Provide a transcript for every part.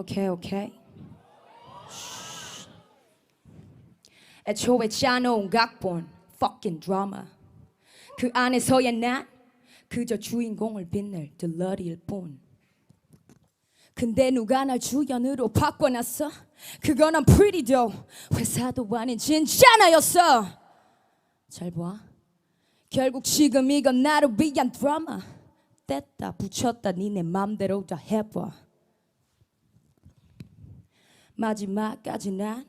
오케이 오케이 애초에 짜놓은 각본 fucking drama. 그 안에서의 난 그저 주인공을 빛낼 들러리일 뿐. 근데 누가 날 주연으로 바꿔놨어? 그건 난 pretty도 회사도 아닌 진짜 나였어. 잘봐. 결국 지금 이건 나를 위한 드라마. 뗐다 붙였다 니네 맘대로 다 해봐 마지막까지 난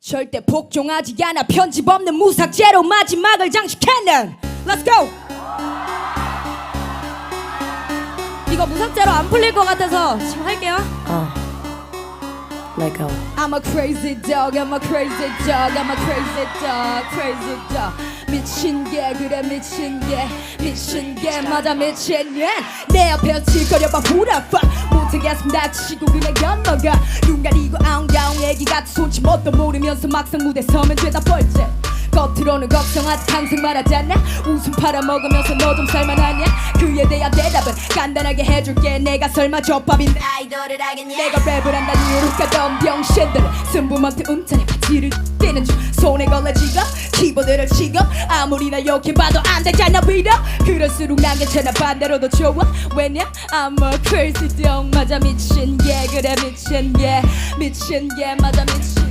절대 복종하지 않아 편집 없는 무삭제로 마지막을 장식했는 Let's go! 이거 무삭제로 안 풀릴 것 같아서 지금 할게요 어. Let go. I'm a crazy dog, I'm a crazy dog, I'm a crazy dog, crazy dog. 미친 게 그래 미친 게 미친 게. 맞아 미친 칠거려봐 who the fuck 못하겠으면 다치고 그냥 엿먹어. 눈 가리고 아웅다웅 애기 같은 손짓 뭣도 모르면서 막상 무대 서면 죄다 뻘짓 겉으로는 걱정하지 항상 말하잖아. 웃음 팔아먹으면서 너 좀 살만하냐? 그에 대한 대답은 간단하게 해줄게. 내가 설마 족밥인 아이돌을 하겠냐? 내가 랩을 한다는 이유로 가던 병신들은 승부먼트 음탄에 바지를 뛰는 중. 손에 걸려 지금 키보드를 치고 아무리 나 욕해봐도 안 되잖아 위로 그럴수록 난 괜찮아 반대로도 좋아. 왜냐? I'm a crazy dog. 맞아 미친 게 그래 미친 게. 미친 게 맞아 미친